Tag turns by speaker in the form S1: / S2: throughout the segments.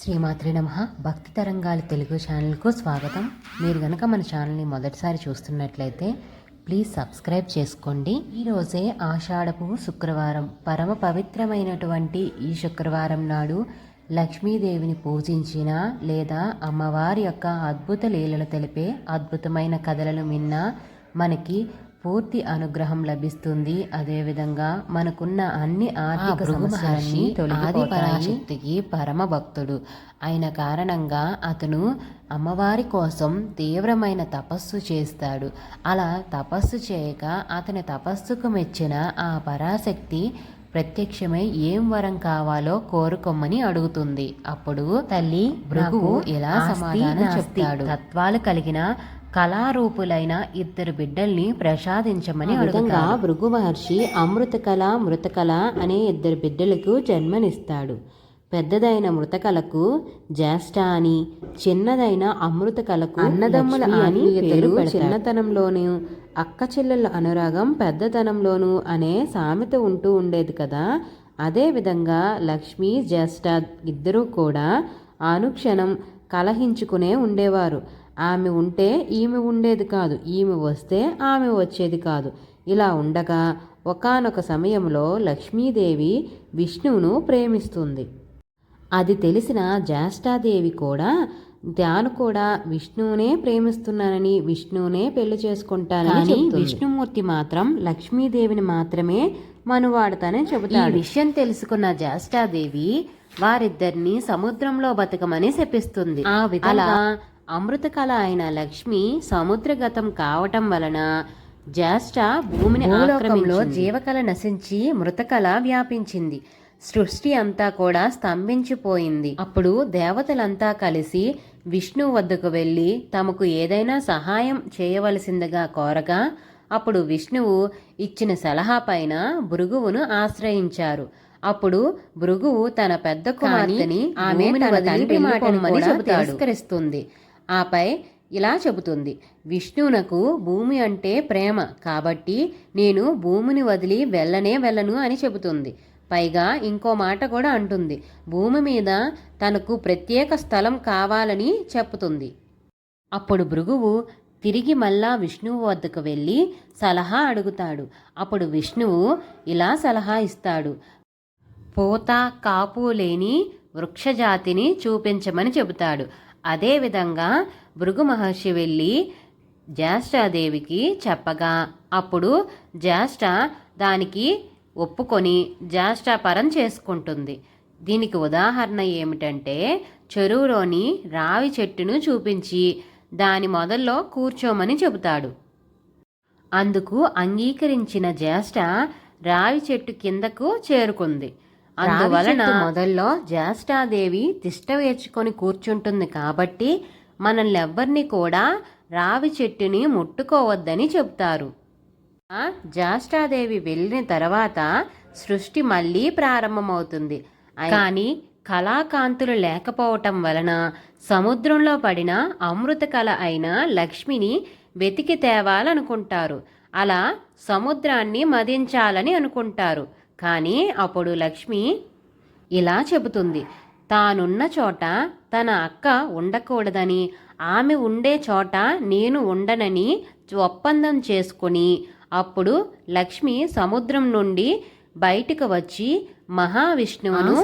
S1: శ్రీమాత్రి నమ. భక్తి తరంగాలు తెలుగు ఛానల్కు స్వాగతం. మీరు గనక మన ఛానల్ని మొదటిసారి చూస్తున్నట్లయితే ప్లీజ్ సబ్స్క్రైబ్ చేసుకోండి. ఈరోజే ఆషాఢపు శుక్రవారం పరమ పవిత్రమైనటువంటి ఈ శుక్రవారం నాడు లక్ష్మీదేవిని పూజించిన లేదా అమ్మవారి యొక్క అద్భుత లీలలు తెలిపే అద్భుతమైన కథలను విన్నా మనకి పూర్తి అనుగ్రహం లభిస్తుంది. అదేవిధంగా మనకున్న అన్ని ఆర్థిక సమస్యలన్నీ ఆది పరాశక్తికి పరమ భక్తుడు. అయిన కారణంగా అతను అమ్మవారి కోసం తీవ్రమైన తపస్సు చేస్తాడు. అలా తపస్సు చేయక అతని తపస్సుకు మెచ్చిన ఆ పరాశక్తి ప్రత్యక్షమై ఏం వరం కావాలో కోరుకోమని అడుగుతుంది. అప్పుడు తల్లి భృగు ఇలా సమాధానం చెప్తాడు? తత్వాలు కలిగిన కళారూపులైన ఇద్దరు బిడ్డల్ని ప్రసాదించమని విధంగా భృగు మహర్షి అమృతకళ మృతకళ అనే ఇద్దరు బిడ్డలకు జన్మనిస్తాడు. పెద్దదైన మృతకళకు జ్యేష్ఠ అని చిన్నదైన అమృతకళకు అన్నదమ్ముల అని పేరు చిన్నతనంలోనూ అక్క చెల్లెల అనురాగం పెద్దతనంలోనూ అనే సామెత ఉంటూ ఉండేది కదా. అదేవిధంగా లక్ష్మి జ్యేష్ఠ ఇద్దరూ కూడా అనుక్షణం కలహించుకునే ఉండేవారు. ఆమె ఉంటే ఈమె ఉండేది కాదు ఈమె వస్తే ఆమె వచ్చేది కాదు. ఇలా ఉండగా ఒకానొక సమయంలో లక్ష్మీదేవి విష్ణువును ప్రేమిస్తుంది. అది తెలిసిన జ్యేష్ఠాదేవి కూడా తాను కూడా విష్ణువునే ప్రేమిస్తున్నానని విష్ణువునే పెళ్ళి చేసుకుంటానని విష్ణుమూర్తి మాత్రం లక్ష్మీదేవిని మాత్రమే మనువాడతానని చెబుతాడు. విషయం తెలుసుకున్న జ్యేష్ఠాదేవి వారిద్దరిని సముద్రంలో బతకమని శపిస్తుంది. ఆ విధంగా అమృతకళ అయిన లక్ష్మి సముద్రగతం కావటం వలన జ్యేష్ఠ భూమిని ఆక్రమింలో జీవకళ నశించి మృతకళ వ్యాపించింది. సృష్టి అంతా కూడా స్తంభించిపోయింది. అప్పుడు దేవతలంతా కలిసి విష్ణు వద్దకు వెళ్ళి తమకు ఏదైనా సహాయం చేయవలసిందిగా కోరగా అప్పుడు విష్ణువు ఇచ్చిన సలహా పైన భృగువును ఆశ్రయించారు. అప్పుడు భృగువు తన పెద్ద కుమార్తెని ఆమె తిరస్కరిస్తుంది. ఆపై ఇలా చెబుతుంది విష్ణువునకు భూమి అంటే ప్రేమ కాబట్టి నేను భూమిని వదిలి వెళ్ళనే వెళ్ళను అని చెబుతుంది. పైగా ఇంకో మాట కూడా అంటుంది భూమి మీద తనకు ప్రత్యేక స్థలం కావాలని చెప్తుంది అప్పుడు భృగువు తిరిగి మళ్ళా విష్ణువు వద్దకు వెళ్ళి సలహా అడుగుతాడు. అప్పుడు విష్ణువు ఇలా సలహా ఇస్తాడు పూత కాపు లేని వృక్షజాతిని చూపించమని చెబుతాడు. అదేవిధంగా భృగు మహర్షి వెళ్ళి జ్యేష్ఠాదేవికి చెప్పగా అప్పుడు జ్యేష్ఠ దానికి ఒప్పుకొని జ్యేష్ఠాపరం చేసుకుంటుంది. దీనికి ఉదాహరణ ఏమిటంటే చెరువులోని రావి చెట్టును చూపించి దాని మొదల్లో కూర్చోమని చెబుతాడు. అందుకు అంగీకరించిన జ్యేష్ఠ రావి చెట్టు కిందకు చేరుకుంది. అందువలన మొదల్లో జ్యేష్ఠాదేవి తిష్ట వేర్చుకొని కూర్చుంటుంది కాబట్టి మనల్ని ఎవ్వరిని కూడా రావి చెట్టుని ముట్టుకోవద్దని చెప్తారు జ్యేష్ఠాదేవి వెళ్ళిన తర్వాత సృష్టి మళ్ళీ ప్రారంభమవుతుంది. కానీ కళాకాంతులు లేకపోవటం వలన సముద్రంలో పడిన అమృత కళ అయిన లక్ష్మిని వెతికి తేవాలనుకుంటారు. అలా సముద్రాన్ని మదించాలని అనుకుంటారు. కానీ అప్పుడు లక్ష్మి ఇలా చెబుతుంది తానున్న చోట తన అక్క ఉండకూడదని ఆమె ఉండే చోట నేను ఉండనని ఒప్పందం చేసుకుని అప్పుడు లక్ష్మి సముద్రం నుండి బయటికి వచ్చి మహావిష్ణువును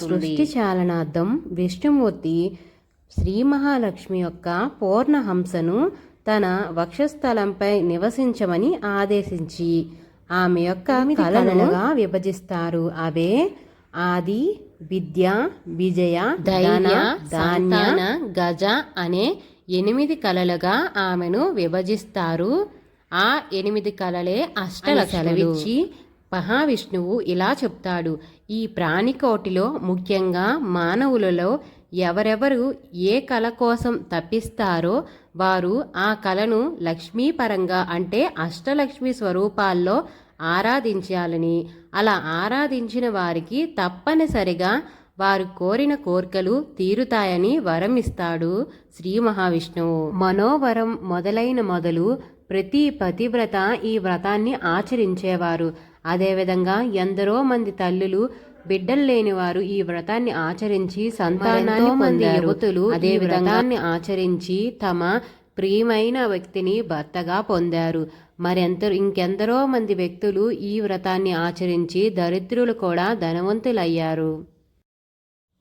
S1: సృష్టి చాలనార్థం విష్ణుమూర్తి శ్రీ మహాలక్ష్మి యొక్క పూర్ణహంసను తన వక్షస్థలంపై నివసించమని ఆదేశించి ఆమె యొక్క కళలుగా విభజిస్తారు. అవే ఆది విద్య విజయ ధైర్య ధాన్య గజ అనే ఎనిమిది కళలుగా ఆమెను విభజిస్తారు. ఆ ఎనిమిది కళలే అష్టలక్షలవిచ్చి మహావిష్ణువు ఇలా చెప్తాడు. ఈ ప్రాణికోటిలో ముఖ్యంగా మానవులలో ఎవరెవరు ఏ కళ కోసం తప్పిస్తారో వారు ఆ కళను లక్ష్మీపరంగా అంటే అష్టలక్ష్మి స్వరూపాల్లో ఆరాధించాలని. అలా ఆరాధించిన వారికి తప్పనిసరిగా వారు కోరిన కోర్కెలు తీరుతాయని వరం ఇస్తాడు శ్రీ మహావిష్ణువు. మనోవరం మొదలైన మొదలు ప్రతి పతివ్రత ఈ వ్రతాన్ని ఆచరించేవారు. అదేవిధంగా ఎందరో మంది తల్లులు బిడ్డలు లేని వారు ఈ వ్రతాన్ని ఆచరించి సంతానాన్ని మంది యువతులు అదే వ్రతాన్ని ఆచరించి తమ ప్రియమైన వ్యక్తిని భర్తగా పొందారు. మరెంత ఇంకెందరో మంది వ్యక్తులు ఈ వ్రతాన్ని ఆచరించి దరిద్రులు కూడా ధనవంతులయ్యారు.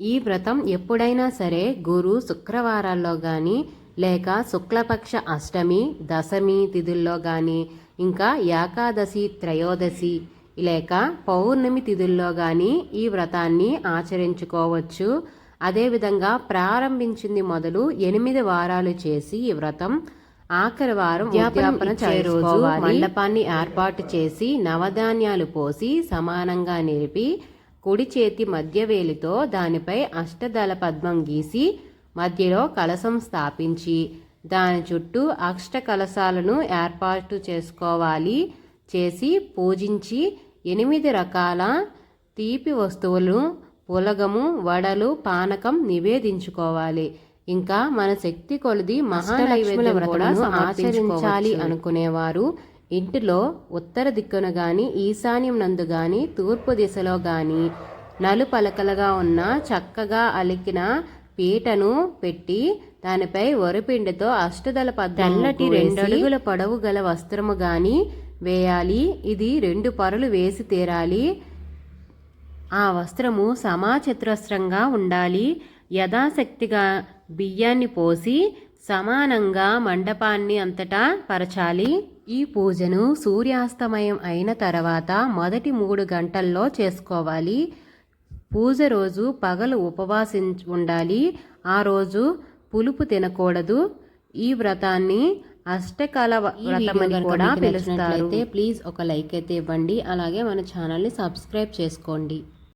S1: ఈ వ్రతం ఎప్పుడైనా సరే గురు శుక్రవారాల్లో కానీ లేక శుక్లపక్ష అష్టమి దశమి తిథుల్లో కానీ ఇంకా ఏకాదశి త్రయోదశి లేక పౌర్ణమి తిథుల్లో కానీ ఈ వ్రతాన్ని ఆచరించుకోవచ్చు. అదేవిధంగా ప్రారంభించింది మొదలు ఎనిమిది వారాలు చేసి ఈ వ్రతం. ఆఖరి వారం ఉద్యాపన రోజు మండపాన్ని ఏర్పాటు చేసి నవధాన్యాలు పోసి సమానంగా నిలిపి కుడి చేతి మధ్య వేలితో దానిపై అష్టదళ పద్మం గీసి మధ్యలో కలశం స్థాపించి దాని చుట్టూ అష్ట కలశాలను ఏర్పాటు చేసుకోవాలి. చేసి పూజించి ఎనిమిది రకాల తీపి వస్తువులు పులగము వడలు పానకం నివేదించుకోవాలి. ఇంకా మన శక్తి కొలది మహాలక్ష్ముల ఆచరించాలి అనుకునేవారు. ఇంటిలో ఉత్తర దిక్కున గాని ఈశాన్యం నందు గాని తూర్పు దిశలో గాని నలుపలకలుగా ఉన్న చక్కగా అలికిన పీటను పెట్టి దానిపై వరిపిండితో అష్టదల తెల్లటి రెండు అడుగుల పొడవు గల వస్త్రము గాని వేయాలి. ఇది రెండు పరులు వేసి తీరాలి. ఆ వస్త్రము సమాచతురస్రంగా ఉండాలి. యథాశక్తిగా బియ్యాన్ని పోసి సమానంగా మండపాన్ని అంతటా పరచాలి. ఈ పూజను సూర్యాస్తమయం అయిన తర్వాత మొదటి మూడు గంటల్లో చేసుకోవాలి. పూజ రోజు పగలు ఉపవాసించి ఉండాలి. ఆ రోజు పులుపు తినకూడదు. ఈ వ్రతాన్ని అష్టకాల వ్రతమని కూడా పిలుస్తారు. ప్లీజ్ ఒక లైక్ అయితే ఇవ్వండి. అలాగే మన ఛానల్ని సబ్స్క్రైబ్ చేసుకోండి.